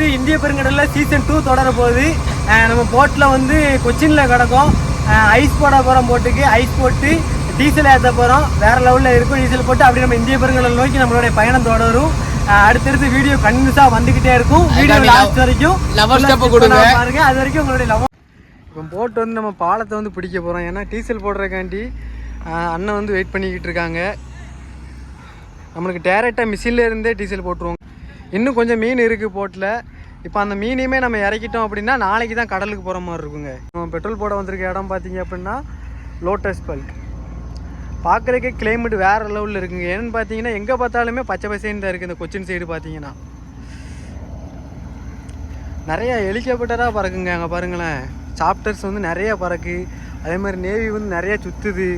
வந்து இந்திய பெருங்கடலில் சீசன் டூ தொடர போகுது. நம்ம போட்டில் வந்து கொச்சினில் கிடக்கும். ஐஸ் போட போகிறோம் போட்டுக்கு ஐஸ் போட்டு டீசல் ஏற்ற போகிறோம் வேறு லெவலில் இருக்கும் டீசல் போட்டு அப்படியே நம்ம இந்திய பெருங்கடல் நோக்கி நம்மளுடைய பயணம் தொடரும். அடுத்தடுத்து வீடியோ கண்டினியூஸாக வந்துக்கிட்டே இருக்கும். வீடியோ லாஸ்ட் வரைக்கும். பாருங்க. அது வரைக்கும் உங்களுடைய லவ் இப்போ போட்டு வந்து நம்ம பாலத்தை வந்து பிடிக்க போகிறோம் ஏன்னா டீசல் போடுறதுக்காண்டி அஹ் அண்ணன் வந்து வெயிட் பண்ணிக்கிட்டு இருக்காங்க. நம்மளுக்கு டேரெக்டாக மிஷினில் இருந்தே டீசல் போட்டுருவோம் இன்னும் கொஞ்சம் மீன் இருக்குது போட்டில் இப்போ அந்த மீனையுமே நம்ம இறக்கிட்டோம் அப்படின்னா நாளைக்கு தான் கடலுக்கு போகிற மாதிரி இருக்குங்க. நம்ம பெட்ரோல் போட வந்திருக்க இடம் பார்த்தீங்க அப்படின்னா லோட்டஸ் பல்க் பார்க்குறதுக்கே கிளைமேட் வேறு லெவலில் இருக்குங்க. ஏன்னு பார்த்தீங்கன்னா எங்கே பார்த்தாலுமே பச்சை பசேன்னு தான் இருக்குது இந்த கொச்சின் சைடு பார்த்தீங்கன்னா நிறையா ஹெலிகாப்டராக பறக்குங்க அங்கே பாருங்களேன். சாப்டர்ஸ் வந்து நிறையா பறக்கு. அதே மாதிரி நேவி வந்து நிறைய சுற்றுது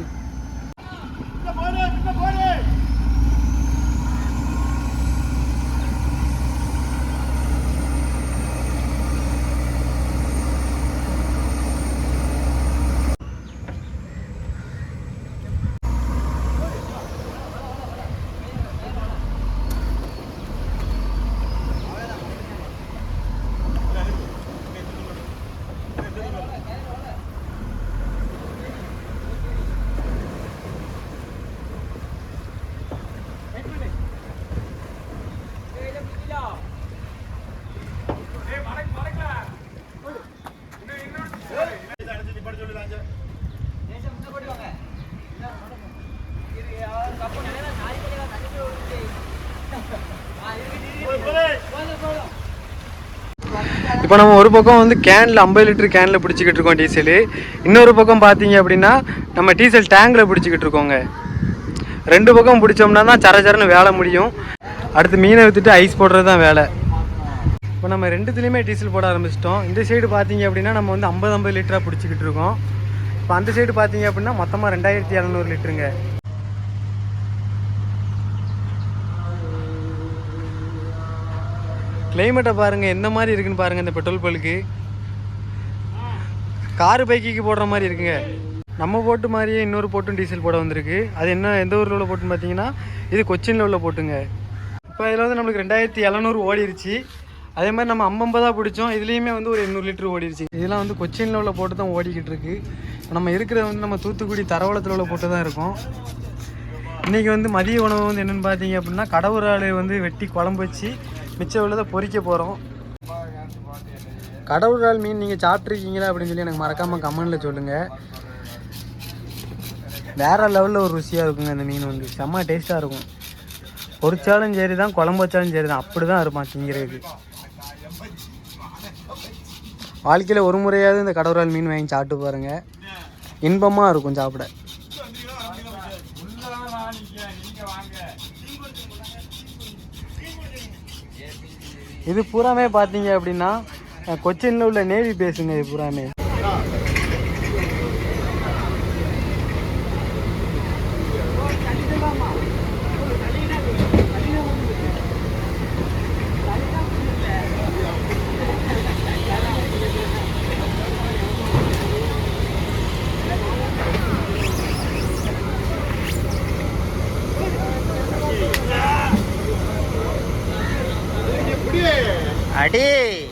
இப்போ நம்ம ஒரு பக்கம் வந்து கேனில் ஐம்பது லிட்டர் கேனில் பிடிச்சிக்கிட்டு இருக்கோம் டீசலு இன்னொரு பக்கம் பார்த்தீங்க அப்படின்னா நம்ம டீசல் டேங்கில் பிடிச்சிக்கிட்டு இருக்கோங்க. ரெண்டு பக்கம் பிடிச்சோம்னா தான் சர சரன்னு வேலை முடியும். அடுத்து மீனை விற்றுட்டு ஐஸ் போடுறது தான் வேலை. இப்போ நம்ம ரெண்டுத்துலேயுமே டீசல் போட ஆரம்பிச்சிட்டோம். இந்த சைடு பார்த்தீங்க அப்படின்னா நம்ம வந்து ஐம்பது ஐம்பது லிட்டராக பிடிச்சிக்கிட்டு இருக்கோம். இப்போ அந்த சைடு பார்த்தீங்க அப்படின்னா மொத்தமாக ரெண்டாயிரத்தி இரநூறு லிட்டருங்க கிளைமேட்டை பாருங்கள் எந்த மாதிரி இருக்குன்னு பாருங்கள் இந்த பெட்ரோல் பல்க்கு காரு பைக்கிக்கு போடுற மாதிரி இருக்குங்க. நம்ம போட்டு மாதிரியே இன்னொரு போட்டும் டீசல் போட வந்திருக்கு. அது என்ன எந்த ஊரில் உள்ள போட்டுன்னு பார்த்தீங்கன்னா இது கொச்சினில் உள்ள போட்டுங்க. இப்போ இதில் வந்து நம்மளுக்கு ரெண்டாயிரத்தி எழுநூறு ஓடிருச்சு. அதே மாதிரி நம்ம ஐம்பதாக பிடிச்சோம். இதுலேயுமே வந்து ஒரு எண்ணூறு லிட்டர் ஓடிடுச்சு இதெல்லாம் வந்து கொச்சினில் உள்ள போட்டு தான் ஓடிக்கிட்டு இருக்கு. நம்ம இருக்கிறது வந்து நம்ம தூத்துக்குடி தரவளத்தில் உள்ள போட்டு தான் இருக்கோம். இன்றைக்கி வந்து மதிய உணவு வந்து என்னென்னு பார்த்தீங்க அப்படின்னா கடவுரால் வந்து வெட்டி குழம்பு வச்சு மிச்சம் உள்ளதை பொரிக்க போகிறோம் கடவுரால் மீன் நீங்கள் சாப்பிட்ருக்கீங்களா அப்படின்னு சொல்லி எனக்கு மறக்காமல் கமெண்டில் சொல்லுங்கள் வேறு லெவலில் ஒரு ருசியாக இருக்குங்க இந்த மீன் வந்து. செம்ம டேஸ்ட்டாக இருக்கும். பொரிச்சாலும் சரி தான் குழம்பு வச்சாலும் சரி தான் அப்படி தான் இருப்பான் திங்கிறதுக்கு. வாழ்க்கையில் ஒரு முறையாவது இந்த கடவுரால் மீன் வாங்கி சாப்பிட்டு பாருங்கள் இன்பமாக இருக்கும் சாப்பிட. இது பூராமே பார்த்தீங்க அப்படின்னா கொச்சின்ல உள்ள நேவி பேஸுங்க இது பூராமே હાડી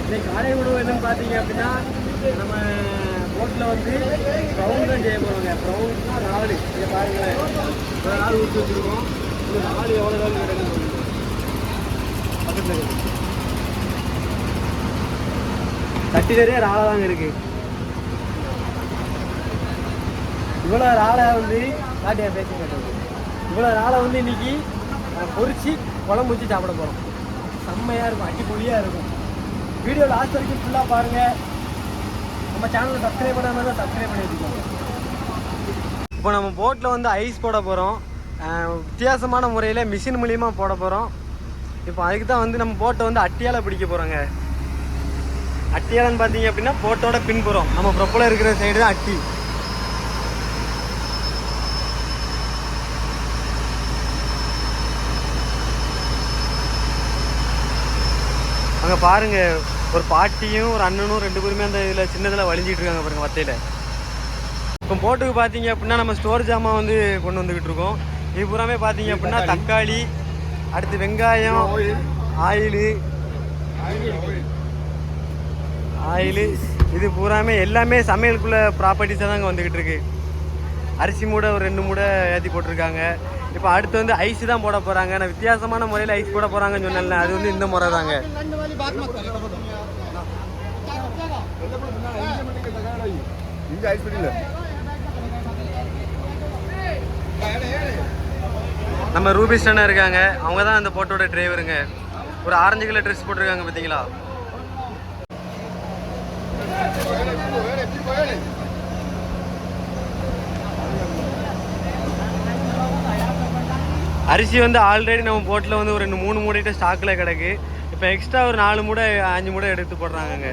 இன்னைக்கு காலை உணவு என்னன்னு பார்த்தீங்க அப்படின்னா நம்ம போட்டில் வந்து ப்ரௌன் தான் செய்ய போகிறோங்க ப்ரௌன்னா நாலு இதை பாருங்களேன் ஒரு நாள் ஊற்றி வச்சுருக்கோம் இந்த எவ்வளோ நாள் கிடக்குது பக்கத்தில் தட்டி நிறைய ராளை தாங்க இருக்கு இவ்வளோ ராளை வந்து காட்டியா பேச மாட்டேங்குது இவ்வளோ ராளை வந்து இன்னைக்கு பொறிச்சு குழம்பு வச்சு சாப்பிட போகிறோம் செம்மையாக இருக்கும் அடிப்பொலியாக இருக்கும். வீடியோ லாஸ்ட் வரைக்கும் ஃபுல்லாக பாருங்கள் நம்ம சேனலை சப்ஸ்கிரைப் பண்ணாமல் தான் சப்ஸ்கிரைப் பண்ணி வச்சுக்கோங்க இப்போ நம்ம போட்டில் வந்து ஐஸ் போட போகிறோம் வித்தியாசமான முறையில் மிஷின் மூலியமாக போட போகிறோம் இப்போ அதுக்கு தான் வந்து நம்ம போட்டை வந்து அட்டியால் பிடிக்க போகிறோங்க அட்டியாலன்னு பார்த்தீங்க அப்படின்னா போட்டோட பின்புறம். நம்ம ப்ரொப்பில் இருக்கிற சைடு தான் அட்டி. அங்கே பாருங்க ஒரு பாட்டியும் ஒரு அண்ணனும் ரெண்டு பேருமே அந்த இதில் சின்னதில் வலிஞ்சிட்டு இருக்காங்க பாருங்க வத்தையில். இப்போ போட்டுக்கு பார்த்தீங்க அப்படின்னா நம்ம ஸ்டோர் ஜாமான் வந்து கொண்டு வந்துக்கிட்டு இருக்கோம். இது பூராமே பார்த்தீங்க அப்படின்னா தக்காளி. அடுத்து வெங்காயம் ஆயிலு. ஆயிலு. இது பூராமே எல்லாமே சமையலுக்குள்ள ப்ராப்பர்ட்டிஸாக தாங்க வந்துக்கிட்டு இருக்கு. அரிசி மூடை ஒரு ரெண்டு மூடை ஏற்றி போட்டிருக்காங்க. இப்போ அடுத்து வந்து ஐஸ் தான் போட போகிறாங்க நான் வித்தியாசமான முறையில் ஐஸ் போட போகிறாங்கன்னு சொன்னேன்ல. அது வந்து இந்த முறை தாங்க. இங்க ஐஸ் பெட்டியில நம்ம ரூபிஸ் அண்ணா இருக்காங்க. அவங்க தான் அந்த போட்டோட டிரைவருங்க. ஒரு ஆரஞ்சு கலர் ட்ரெஸ் போட்டிருக்காங்க பார்த்தீங்களா? அரிசி வந்து ஆல்ரெடி நம்ம போட்டில் வந்து ஒரு ரெண்டு மூணு மூடைகிட்ட ஸ்டாக்கில் கிடக்கு. இப்போ எக்ஸ்ட்ரா ஒரு நாலு மூடை அஞ்சு மூடை எடுத்து போடுறாங்கங்க.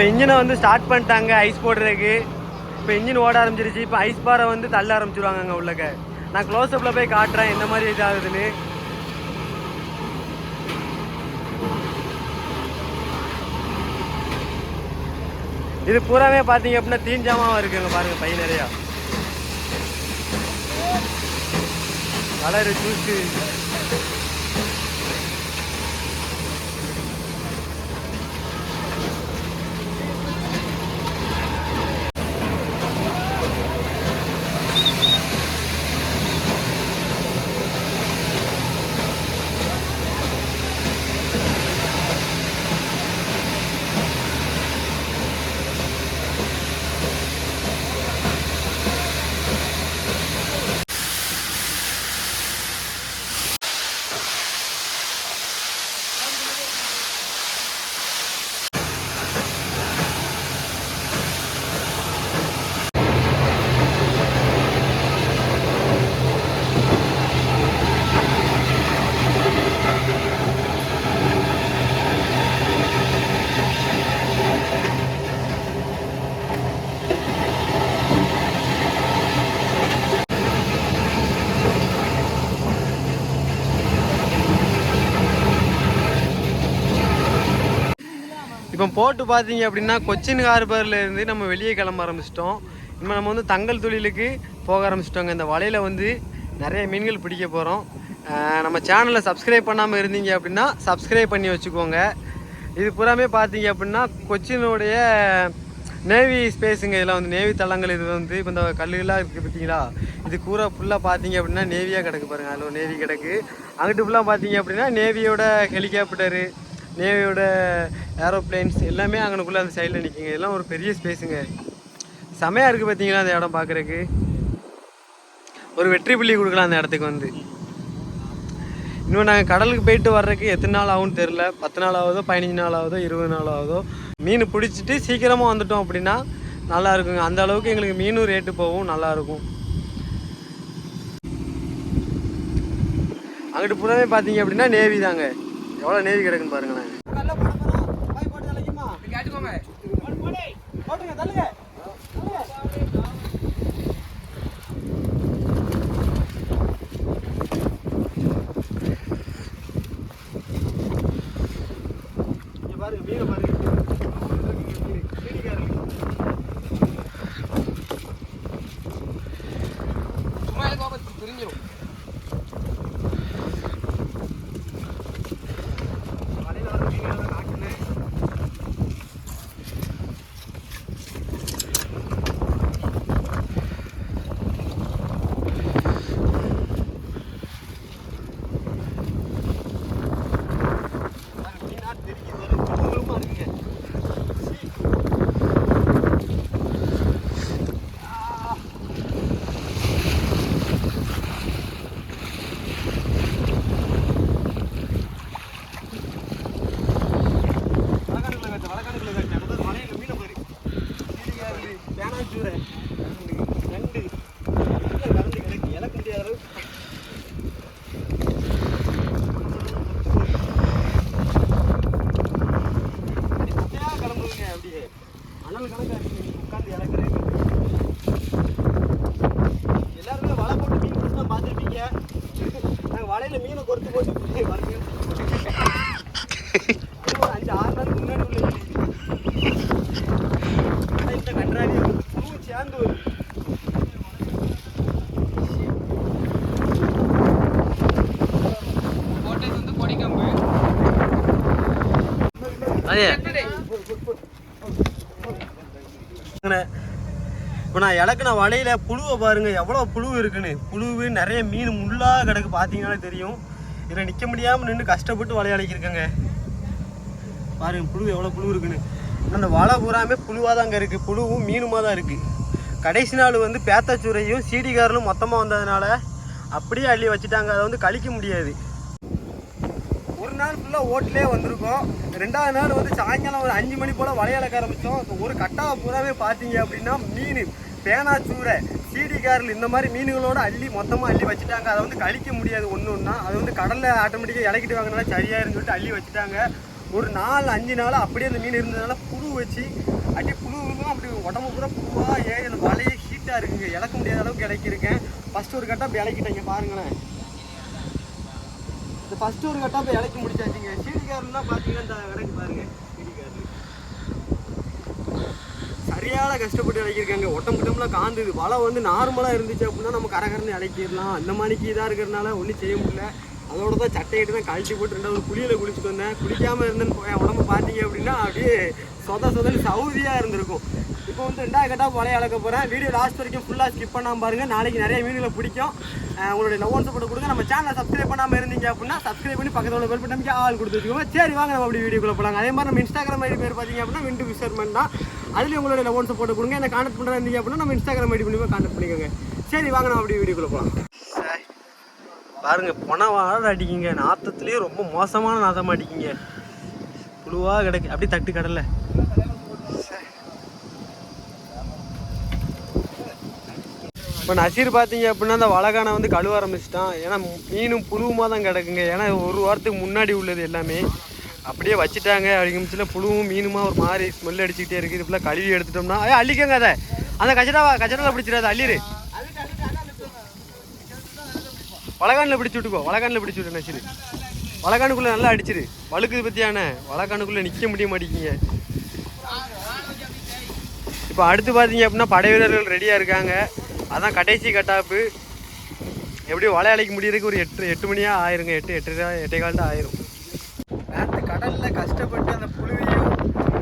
இப்போ இன்ஜினை வந்து ஸ்டார்ட் பண்ணிட்டாங்க ஐஸ் போடுறதுக்கு. இப்போ இன்ஜின் ஓட ஆரம்பிச்சிருச்சு. இப்போ ஐஸ் பாறை வந்து தள்ள ஆரம்பிச்சிருவாங்க அங்கே உள்ளக்க. நான் க்ளோஸ்அப்பில் போய் காட்டுறேன் எந்த மாதிரி இது ஆகுதுன்னு இது பூராவே பார்த்தீங்க அப்படின்னா தீஞ்சாமாவும் இருக்குங்க பாருங்க பை நிறையா. கலரு ஜூஸு போட்டு பார்த்தீங்க அப்படின்னா கொச்சின் ஹார்பர்லேருந்து நம்ம வெளியே கிளம்ப ஆரம்பிச்சிட்டோம். இப்போ நம்ம வந்து தங்கல் தொழிலுக்கு போக ஆரம்பிச்சிட்டோங்க. இந்த வலையில் வந்து நிறைய மீன்கள் பிடிக்க போகிறோம் நம்ம சேனலை சப்ஸ்கிரைப் பண்ணாமல் இருந்தீங்க அப்படின்னா சப்ஸ்கிரைப் பண்ணி வச்சுக்கோங்க. இது பூராமே பார்த்தீங்க அப்படின்னா கொச்சினுடைய நேவி ஸ்பேஸுங்க. இதெல்லாம் வந்து நேவி தளங்கள் இது வந்து இப்போ இந்த கல்லுகளாக இருக்குது பார்த்தீங்களா? இது கூரை ஃபுல்லாக பார்த்தீங்க அப்படின்னா நேவியாக கிடக்கு பாருங்கள் அதில் நேவி கிடக்கு. அங்கிட்டு ஃபுல்லாக பார்த்தீங்க அப்படின்னா நேவியோட ஹெலிகாப்டரு நேவியோட ஏரோப்ளேன்ஸ் எல்லாமே அங்கனுக்குள்ளே அந்த சைடில் நிற்குங்க இதெல்லாம் ஒரு பெரிய ஸ்பேஸுங்க செமையாக இருக்குது பார்த்தீங்களா அந்த இடம் பார்க்குறக்கு ஒரு வெற்றி புள்ளி கொடுக்கலாம் அந்த இடத்துக்கு வந்து. இன்னும் நாங்கள் கடலுக்கு போயிட்டு வர்றதுக்கு எத்தனை நாள் ஆகும்னு தெரில பத்து நாள் ஆகுதோ பதினஞ்சு நாள் ஆகுதோ இருபது நாள் ஆகுதோ மீன் பிடிச்சிட்டு சீக்கிரமாக வந்துட்டோம் அப்படின்னா நல்லா இருக்குங்க. அந்த அளவுக்கு எங்களுக்கு மீனும் ரேட்டு போகும் நல்லாயிருக்கும் அங்கிட்டு புறவே பார்த்தீங்க அப்படின்னா நேவி தாங்க. எவ்வளோ நேவி கிடக்குன்னு பாருங்களேன் போட்டுங்க தள்ளுங்க இங்க பாருங்க மீனை பாருங்க வலையில வர மீன்களை காட்டுனேன் மீனா தெரிக்குது குழுகுழுமா இருக்குங்க வடகானுக்குள்ள கட்டு, வடகானுக்குள்ள கட்டு. அங்க பாரு, மலையில மீனை பாரு. சீனிக்காரு, பேனாச்சூரை, நண்டு, எல்லாம் கலந்து கிடக்கு. இழக்க முடியாத அளவுக்கு. அப்படி குட்டையா கிளம்புதுங்க, அப்படியே. அனல் கணக்கா இருக்கு, நீங்க உட்கார்ந்து இழக்கிறேன். எல்லாருமே வலை போட்டு மீன் பிடிச்சு தான் பார்த்திருப்பீங்க. நாங்க வலையில மீனை கொறுத்து போட்டு அது ஒரு அஞ்சு ஆறு நாள் முன்னாடி உள்ள வீடு. ஆனா இந்த வந்து புழு சேர்ந்து வருது. இப்போ நான் இலக்குன வலையில் புழுவை பாருங்கள் எவ்வளோ புழு இருக்குன்னு. புழுவு நிறைய மீன் முள்ளாக கிடக்கு பார்த்தீங்கன்னாலே தெரியும். இதில் நிற்க முடியாமல் நின்று கஷ்டப்பட்டு வலையழைக்கிருக்கேங்க பாருங்க புழு எவ்வளோ புழு இருக்குன்னு. அந்த வலை பூராமே புழுவாக தாங்க இருக்குது புழுவும் மீனுமாக தான் இருக்குது கடைசி நாள் வந்து பேத்தாச்சூரையும் சீடிகாரலும் மொத்தமாக வந்ததுனால அப்படியே அள்ளி வச்சுட்டாங்க. அதை வந்து கழிக்க முடியாது. ஒரு நாள் ஃபுல்லாக ஓட்டிலே வந்திருக்கோம். ரெண்டாவது நாள் வந்து சாயங்காலம் ஒரு அஞ்சு மணி போல் வலையளக்க ஆரம்பித்தோம் ஒரு கட்டாவை பூராவே பார்த்தீங்க அப்படின்னா மீன். பேனாச்சூரை சீடிகாரில் இந்த மாதிரி மீன்களோட அள்ளி மொத்தமாக அள்ளி வச்சுட்டாங்க. அதை வந்து கழிக்க முடியாது ஒன்று ஒன்றா அது வந்து கடலில் ஆட்டோமேட்டிக்காக இலக்கிட்டு வாங்கினால சரியாயிருன்னு சொல்லிட்டு அள்ளி வச்சுட்டாங்க. ஒரு நாலு அஞ்சு நாள் அப்படியே அந்த மீன் இருந்ததுனால புழு வச்சு அப்படியே புழு அப்படி உடம்பு பூரா புழுவாக ஏறி அந்த வலையே ஹீட்டாக இருக்குங்க. இழக்க முடியாத அளவுக்கு இலக்கியிருக்கேன். ஃபஸ்ட்டு ஒரு கட்டா அப்படி இலக்கிட்டேங்க பாருங்களேன். இந்த ஃபஸ்ட்டு ஒரு கட்டாக இப்போ இலக்கி முடிச்சாச்சுங்க. சீடிக்காரன்லாம் பார்த்தீங்கன்னா இந்த விலைக்கு பாருங்கள் கையால் கஷ்டப்பட்டு இறக்கியிருக்காங்க. ஒட்டம் புட்டம்லாம் காந்துது. வலை வந்து நார்மலாக இருந்துச்சு அப்படின்னா நம்ம கரகரன்னு இறக்கிடலாம். அந்த மாதிரிக்கு இதாக இருக்கிறதுனால ஒன்றும் செய்ய முடியல. அதோட தான் சட்டையிட்டு தான் கழிச்சு போட்டு ரெண்டாவது குளியில் குளிச்சுட்டு வந்தேன். குளிக்காமல் இருந்தேன்னு போய் உடம்பு பார்த்தீங்க அப்படின்னா அப்படியே சொத சொதன்னு சவுதியாக இருந்திருக்கும். இப்போ வந்து ரெண்டாவது கட்டா வலைய அளக்க போகிறேன் வீடியோ லாஸ்ட் வரைக்கும் ஃபுல்லாக ஸ்கிப் பண்ணாமல் பாருங்கள் நாளைக்கு நிறைய மீன்களை பிடிக்கும். உங்களுடைய லவ் சப்போர்ட் கொடுங்க. நம்ம சேனலை சப்ஸ்கிரைப் பண்ணாமல் இருந்தீங்க அப்படின்னா சப்ஸ்கிரைப் பண்ணி பக்கத்தில் உள்ள பெல் பட்டனுக்கு ஆள் கொடுத்து வச்சுக்கோங்க. சரி வாங்க நம்ம அப்படி வீடியோக்குள்ள போகலாம் அதே மாதிரி நம்ம இன்ஸ்டாகிராம் ஐடி பேர் பார்த்தீங்க அப்படின்னா விண்டு ஃபிஷர்மன் தான். அதுலேயும் உங்களுடைய லவ் சப்போர்ட் கொடுங்க. என்ன கான்டக்ட் பண்ணுறா இருந்தீங்க அப்படின்னா நம்ம இன்ஸ்டாகிராம் ஐடி பண்ணி கான்டக்ட் பண்ணிக்கோங்க. சரி வாங்க நம்ம அப்படி வீடியோக்குள்ளே போகலாம் பாருங்க பொணவாட அடிக்கிங்க. நாத்தத்துலேயே ரொம்ப மோசமான நாதமாக அடிக்கிங்க. புழுவாக கிடக்கு. அப்படியே தட்டு கடலை இப்போ நசீர் பார்த்தீங்க அப்படின்னா அந்த வலகானை வந்து கழுவ ஆரம்பிச்சிட்டான். ஏன்னா மீனும் புழுவுமாக தான் கிடக்குங்க. ஏன்னா ஒரு வாரத்துக்கு முன்னாடி உள்ளது எல்லாமே. அப்படியே வச்சுட்டாங்க. அப்படிங்கிற புழுவும் மீனுமா ஒரு மாதிரி ஸ்மெல் அடிச்சுக்கிட்டே இருக்குது இது கழுவி எடுத்துட்டோம்னா. ஏ அள்ளிக்கங்க அதை. அந்த கச்சடாவா கச்சடாவில் பிடிச்சிடாத அள்ளிரு. வலகானில் பிடிச்சி விட்டுக்கோ. வலகானில் பிடிச்சி விட்டு நசீர். வலகானுக்குள்ளே நல்லா அடிச்சிரு. வழுக்குது பற்றியான வலகானுக்குள்ளே நிற்க முடிய மாட்டேங்கிங்க இப்போ அடுத்து பார்த்தீங்க அப்படின்னா படை வீரர்கள் ரெடியாக இருக்காங்க. அதான் கடைசி கட்டாப்பு. எப்படியும் வலை அழைக்க முடியறதுக்கு ஒரு எட்டு எட்டு மணியாக ஆயிருங்க. எட்டு எட்டு எட்டே கால் தான் ஆயிரும். நேற்று கடலில் கஷ்டப்பட்டு அந்த புழுவையும்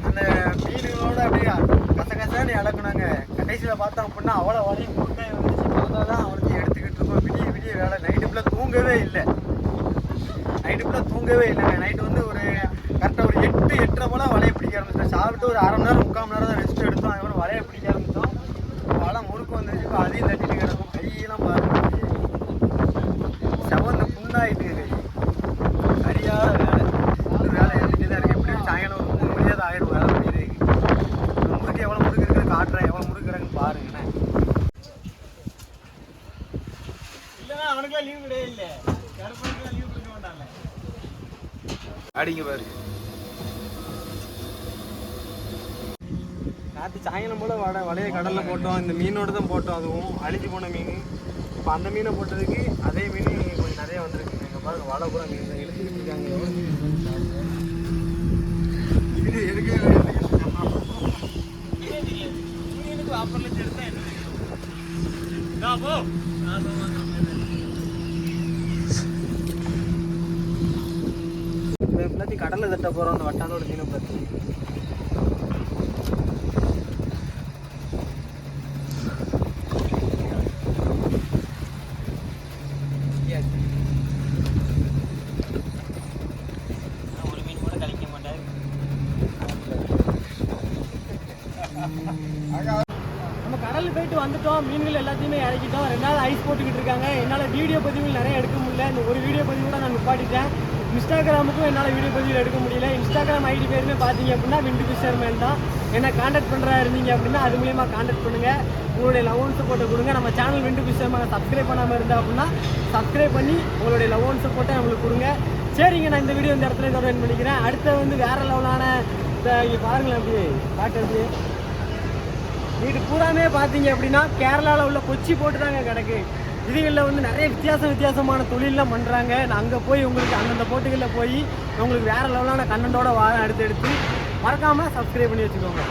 அந்த மீன்களோட அப்படியே கச கசான்னு இழக்கணுங்க கடைசியில் பார்த்தோம் அப்படின்னா அவ்வளோ வலையும் போட்டு வந்துச்சு. பார்த்தா தான் அவனுக்கு எடுத்துக்கிட்டு இருக்கோம். விடிய விடிய வேலை. நைட்டு ஃபுல்லாக தூங்கவே இல்லை. நைட்டு ஃபுல்லாக தூங்கவே இல்லைங்க நைட்டு வந்து ஒரு கரெக்டாக ஒரு எட்டு எட்டரை போல வலையை பிடிக்க ஆரம்பிச்சிட்டேன். சாப்பிட்டு ஒரு அரை மணி நேரம் முக்கால் மணி நேரம் தான் ரெஸ்ட் எடுத்தோம் அதுக்கப்புறம் வலையை பிடிக்க ஆரம்பித்தோம் வலை முறுக்கு வந்துச்சு இப்போ அதையும் தட்டிட்டு கிடக்கும் கையெல்லாம் பாருங்க செவந்து புண்ணாயிட்டு கை சரியான வேலை இன்னும் வேலை இருந்துட்டு தான் இருக்கு எப்படியும் சாயங்காலம் ஒரு மூணு மணியாவது ஆயிடும் வேலை முடியுறதுக்கு முறுக்கு எவ்வளோ முறுக்கு இருக்குன்னு காட்டுறேன் எவ்வளோ முறுக்கு இருக்குன்னு பாருங்கண்ணே இல்லைன்னா அவனுக்குலாம் லீவ் கிடையாது இல்லை. கருப்பனுக்குலாம் லீவ் கொடுக்க மாட்டாங்க அடிங்க பாரு. நேற்று சாயங்காலம் போல் வட வலையை கடலில் போட்டோம். இந்த மீனோட தான் போட்டோம். அதுவும் அழிஞ்சு போன மீன். இப்போ அந்த மீனை போட்டதுக்கு அதே மீன் கொஞ்சம் நிறைய வந்திருக்கு. எங்கள் பாருங்க வலை பூரா மீன் தான் எடுத்துக்கிட்டு இருக்காங்க. இது எடுக்கவே இப்போ எல்லாத்தையும் கடலில் தட்ட போகிறோம் அந்த வட்டானோட மீனை பற்றி ஒரு மீன் கூட கழிக்க மாட்டாரு நம்ம கடலுக்கு இறக்கிட்டோம் மீன்கள் எல்லாத்தையுமே இறக்கிட்டோம். ரெண்டு நாள் ஐஸ் போட்டுக்கிட்டு இருக்காங்க. என்னால் வீடியோ பதிவுகள் நிறைய எடுக்க முடியல. இந்த ஒரு வீடியோ பதிவு கூட நான் நிப்பாட்டிட்டேன். இன்ஸ்டாகிராமுக்கும் என்னால் வீடியோ பதிவுகள் எடுக்க முடியல. இன்ஸ்டாகிராம் ஐடி பேருமே பார்த்தீங்க அப்படின்னா விண்டு ஃபிஷர்மேன் தான். என்ன காண்டாக்ட் பண்ணுறா இருந்தீங்க அப்படின்னா அது மூலியமா காண்டாக்ட் பண்ணுங்கள் உங்களுடைய லவ் சப்போர்ட்டை கொடுங்க. நம்ம சேனல் விண்டு ஃபிஷர்மேன் சப்ஸ்கிரைப் பண்ணாமல் இருந்தால் அப்படின்னா சப்ஸ்கிரைப் பண்ணி உங்களுடைய லவ் சப்போர்ட்டை நம்மளுக்கு கொடுங்க. சரிங்க நான் இந்த வீடியோ இந்த இடத்துல தொடர்பு பண்ணிக்கிறேன். அடுத்த வந்து வேறு லெவலான இங்கே பாருங்களேன் அப்படி பாட்டு இது பூராமே பார்த்தீங்க அப்படின்னா கேரளாவில் உள்ள கொச்சி போட்டு தாங்க கிடக்கு. இதுகளில் வந்து நிறைய வித்தியாச வித்தியாசமான தொழிலெலாம் பண்ணுறாங்க நான் அங்கே போய் உங்களுக்கு அந்தந்த போட்டுகளில் போய் உங்களுக்கு வேறு லெவலான கண்டென்ட்டோட வாரம் அடுத்து எடுத்து மறக்காமல் சப்ஸ்கிரைப் பண்ணி வச்சுக்கோங்க.